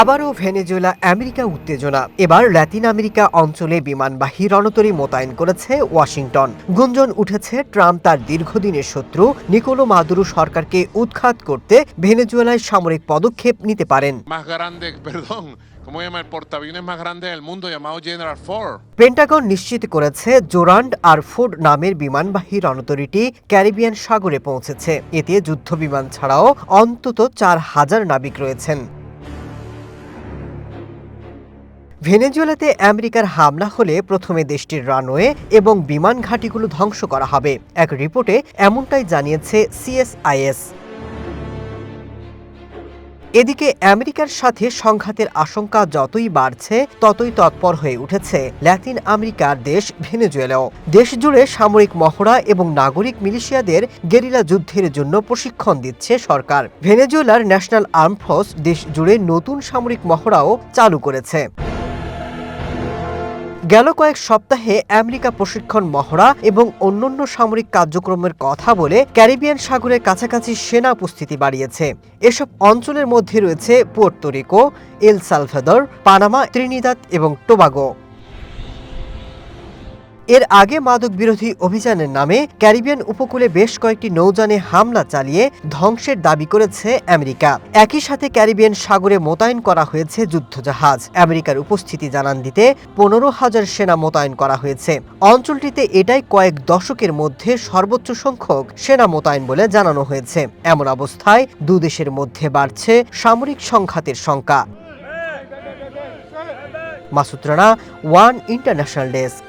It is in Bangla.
আবারও ভেনেজুয়েলা আমেরিকা উত্তেজনা। এবার ল্যাতিন আমেরিকা অঞ্চলে বিমানবাহী রণতরী মোতায়েন করেছে ওয়াশিংটন। গুঞ্জন উঠেছে ট্রাম্প তার দীর্ঘদিনের শত্রু নিকোলো মাদুরো সরকারকে উৎখাত করতে ভেনেজুয়েলায় সামরিক পদক্ষেপ নিতে পারেন. পেন্টাগন নিশ্চিত করেছে জোরান্ড আর ফোর্ড নামের বিমানবাহী রণতরীটি ক্যারিবিয়ান সাগরে পৌঁছেছে। এতে যুদ্ধ বিমান ছাড়াও অন্তত চার হাজার নাবিক রয়েছেন। ভেনেজুয়েলাতে আমেরিকার হামলা হলে প্রথমে দেশটির রানওয়ে এবং বিমান ঘাঁটিগুলো ধ্বংস করা হবে। এক রিপোর্টে এমনটাই জানিয়েছে সিএসআইএস। এদিকে আমেরিকার সাথে সংঘাতের আশঙ্কা যতই বাড়ছে, ততই তৎপর হয়ে উঠেছে ল্যাতিন আমেরিকার দেশ ভেনেজুয়েলাও। দেশ জুড়ে সামরিক মহড়া এবং নাগরিক মিলিশিয়াদের গেরিলা যুদ্ধের জন্য প্রশিক্ষণ দিচ্ছে সরকার। ভেনেজুয়েলার ন্যাশনাল আর্ম ফোর্স দেশ জুড়ে নতুন সামরিক মহড়াও চালু করেছে। গেল কয়েক সপ্তাহে আমেরিকা প্রশিক্ষণ মহড়া এবং অন্যান্য সামরিক কার্যক্রমের কথা বলে ক্যারিবিয়ান সাগরের কাছাকাছি সেনা উপস্থিতি বাড়িয়েছে। এসব অঞ্চলের মধ্যে রয়েছে Puerto Rico El Salvador, Panama, Trinidad এবং টোবাগো। এর আগে মাদক বিরোধী অভিযানের নামে ক্যারিবিয়ান উপকূলে বেশ কয়েকটি নৌযানে হামলা চালিয়ে ধ্বংসের দাবি করেছে আমেরিকা। একই সাথে ক্যারিবিয়ান সাগরে মোতায়েন করা হয়েছে যুদ্ধজাহাজ। আমেরিকার উপস্থিতি জানান দিতে পনেরো হাজার সেনা মোতায়েন করা হয়েছে। অঞ্চলটিতে এটাই কয়েক দশকের মধ্যে সর্বোচ্চ সংখ্যক সেনা মোতায়েন বলে জানানো হয়েছে। এমন অবস্থায় দুদেশের মধ্যে বাড়ছে সামরিক সংঘাতের শঙ্কা Masud Rana, one international desk.